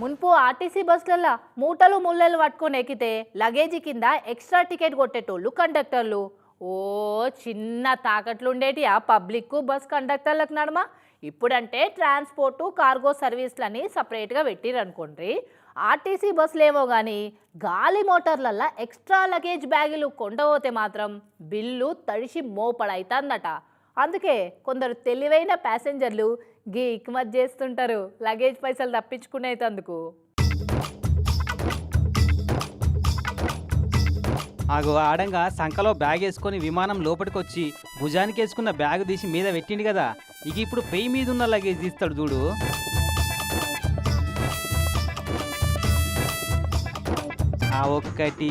మున్పు RTC బస్సులలో మూటలు ముళ్ళలు పట్టుకొని ఎక్కితే లగేజీ కింద ఎక్స్ట్రా టికెట్ కొట్టేటోళ్ళు కండక్టర్లు. ఓ చిన్న తాకట్లుండేటి ఆ పబ్లిక్ బస్ కండక్టర్లకు నడమ? ఇప్పుడంటే ట్రాన్స్పోర్టు కార్గో సర్వీస్లని సపరేట్గా పెట్టిరనుకోండి. ఆర్టీసీ బస్సులేమో కానీ గాలి మోటార్లల్లో ఎక్స్ట్రా లగేజ్ బ్యాగులు కొండపోతే మాత్రం బిల్లు తడిసి మోపడైతుందట. అందుకే కొందరు తెలివైన ప్యాసింజర్లు గీ ఇక్మత్ చేస్తుంటారు. లగేజ్ పైసలు తప్పించుకునేటందుకు ఆగో ఆడంగా సంకలో బ్యాగ్ వేసుకొని విమానం లోపలికి వచ్చి భుజానికి వేసుకున్న బ్యాగ్ తీసి మీద పెట్టిండు కదా. ఇక ఇప్పుడు పెయి మీద ఉన్న లగేజ్ తీస్తాడు చూడు. ఆ ఒక్కటి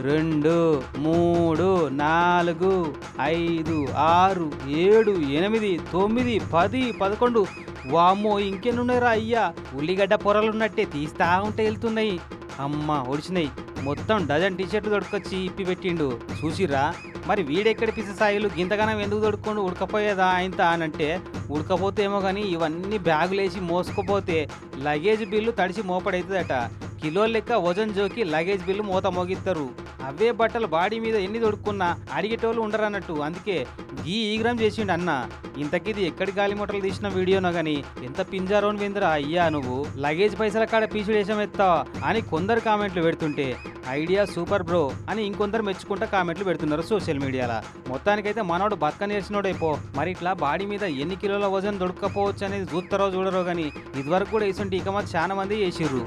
రెండు మూడు నాలుగు ఐదు ఆరు ఏడు ఎనిమిది తొమ్మిది పది పదకొండు. వామ్మో ఇంకెన్నున్నారా అయ్యా? ఉల్లిగడ్డ పొరలున్నట్టే తీస్తా ఉంటే వెళ్తున్నాయి. అమ్మ ఒడిచినాయి మొత్తం డజన్ టీషర్ట్లు దొడుకొచ్చి ఇప్పి పెట్టిండు. చూసిరా మరి వీడెక్కడ పిసి సాయిలు? గింతగానం ఎందుకు దొడుక్ಕೊಂಡು ఉడకపోయేదా ఆయనత అనంటే? ఉడకపోతే ఏమో కానీ ఇవన్నీ బ్యాగులేసి మోసుకుపోతే లగేజ్ బిల్లు తడిసి మోపడవుతుందట కిలో లెక్క వజన్ జోకి లగేజ్ బిల్లు మూత మోగిస్తారు అవే బట్టలు బాడీ మీద ఎన్ని దొడుక్కున్నా అడిగేటోళ్ళు ఉండరన్నట్టు. అందుకే గీ ఈగ్రం చేసిండు అన్న. ఇంతకిది ఎక్కడి గాలి మూటలు తీసిన వీడియోనో గాని ఎంత పింజారోని విందరా అయ్యా నువ్వు. లగేజ్ పైసల కాడ పీచుడేశం ఎత్తావా అని కొందరు కామెంట్లు పెడుతుంటే ఐడియా సూపర్ బ్రో అని ఇంకొందరు మెచ్చుకుంటా కామెంట్లు పెడుతున్నారు సోషల్ మీడియాలో. మొత్తానికైతే మనోడు బతక నేర్చినోడైపో మరి ఇట్లా బాడీ మీద ఎన్ని కిలోల వజన్ దొరకపోవచ్చు అనేది చూస్తారో చూడరో కానీ ఇదివరకు కూడా వేసుంటే ఇక చాలా మంది చేసిర్రు.